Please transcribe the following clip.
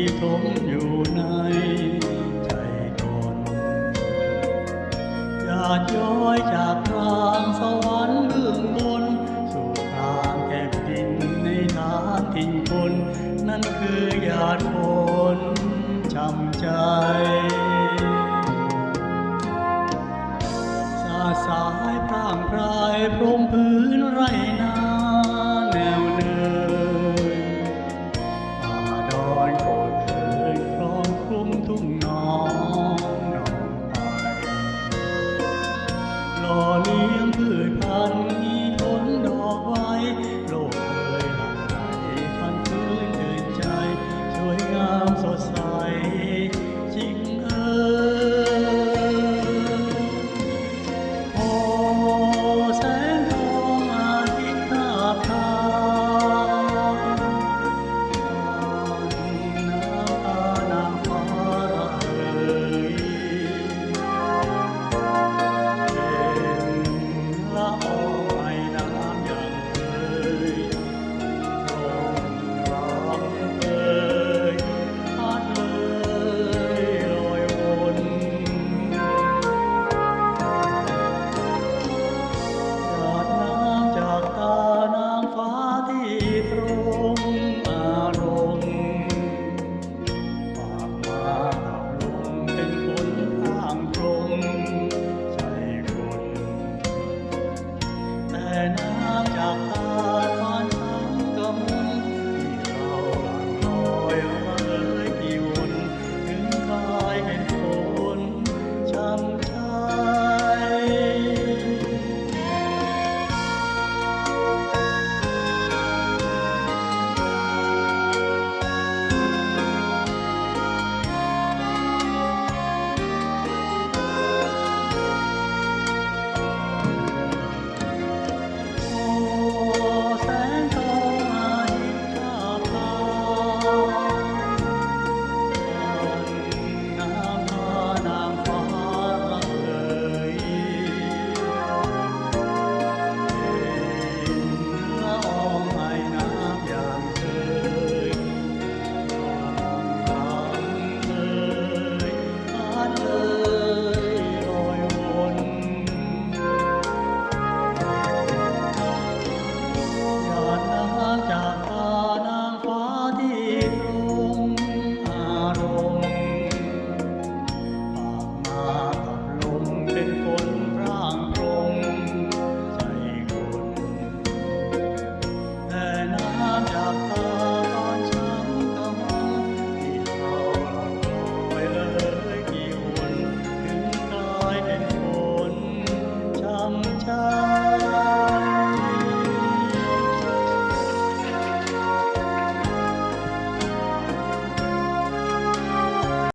ที่ถมอยู่ในใจตนหยาดย้อยจากทางสวรรค์เบื้องบนสู่ทางแก่ดินในทางทิ้งคน นั่นคือหยาดฝนจำใจสาสายพร่างพรายพรมพื้นไรนา